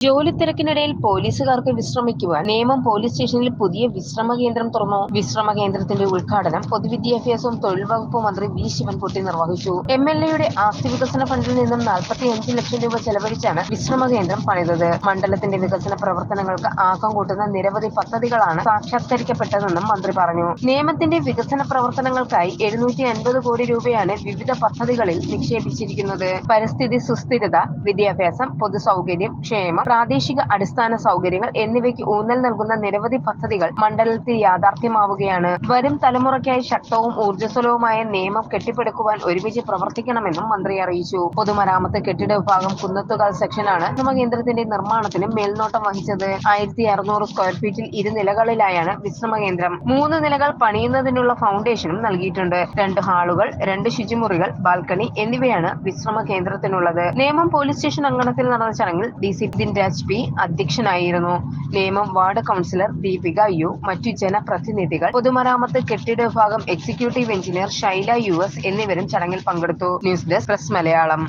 ജോലി തിരക്കിനിടയിൽ പോലീസുകാർക്ക് വിശ്രമിക്കുവാൻ നേമം പോലീസ് സ്റ്റേഷനിൽ പുതിയ വിശ്രമ കേന്ദ്രം തുറന്നു. വിശ്രമ കേന്ദ്രത്തിന്റെ ഉദ്ഘാടനം പൊതുവിദ്യാഭ്യാസവും തൊഴിൽ വകുപ്പ് മന്ത്രി വി. ശിവൻകുട്ടി നിർവഹിച്ചു. എം എൽ എയുടെ ആസ്തി വികസന ഫണ്ടിൽ നിന്നും നാൽപ്പത്തി അഞ്ച് ലക്ഷം രൂപ ചെലവഴിച്ചാണ് വിശ്രമ കേന്ദ്രം പണിതത്. മണ്ഡലത്തിന്റെ വികസന പ്രവർത്തനങ്ങൾക്ക് ആക്കം കൂട്ടുന്ന നിരവധി പദ്ധതികളാണ് സാക്ഷാത്കരിക്കപ്പെട്ടതെന്നും മന്ത്രി പറഞ്ഞു. നിയമത്തിന്റെ വികസന പ്രവർത്തനങ്ങൾക്കായി എഴുന്നൂറ്റി അൻപത് കോടി രൂപയാണ് വിവിധ പദ്ധതികളിൽ നിക്ഷേപിച്ചിരിക്കുന്നത്. പരിസ്ഥിതി സുസ്ഥിരത വിദ്യാഭ്യാസം പൊതുസൗകര്യം ക്ഷേമം പ്രാദേശിക അടിസ്ഥാന സൗകര്യങ്ങൾ എന്നിവയ്ക്ക് ഊന്നൽ നൽകുന്ന നിരവധി പദ്ധതികൾ മണ്ഡലത്തിൽ യാഥാർത്ഥ്യമാവുകയാണ്. വരും തലമുറയ്ക്കായി ശക്തവും ഊർജസ്വലവുമായ നിയമം കെട്ടിപ്പടുക്കുവാൻ ഒരുമിച്ച് പ്രവർത്തിക്കണമെന്നും മന്ത്രി അറിയിച്ചു. പൊതുമരാമത്ത് കെട്ടിട വിഭാഗം കുന്നത്തുകാൽ സെക്ഷനാണ് കേന്ദ്രത്തിന്റെ നിർമ്മാണത്തിന് മേൽനോട്ടം വഹിച്ചത്. ആയിരത്തി അറുന്നൂറ് സ്ക്വയർ ഫീറ്റിൽ ഇരുനിലകളിലായാണ് വിശ്രമ കേന്ദ്രം മൂന്ന് നിലകൾ പണിയുന്നതിനുള്ള ഫൗണ്ടേഷനും നൽകിയിട്ടുണ്ട്. രണ്ട് ഹാളുകൾ രണ്ട് ശുചിമുറികൾ ബാൽക്കണി എന്നിവയാണ് വിശ്രമ കേന്ദ്രത്തിനുള്ളത് നേമം പോലീസ് സ്റ്റേഷൻ അങ്കണത്തിൽ നടന്ന ചടങ്ങിൽ D C Din Raj P അധ്യക്ഷനായിരുന്നു. നിയമം വാർഡ് കൗൺസിലർ ദീപിക യു മറ്റു ജനപ്രതിനിധികൾ പൊതുമരാമത്ത് കെട്ടിട വിഭാഗം executive engineer Shaila U S എന്നിവരും ചടങ്ങിൽ പങ്കെടുത്തു. News desk press Malayalam.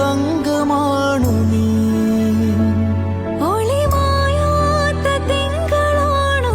തങ്കമാണു നീ. ഒളിമായാത്ത തിങ്കളാണോ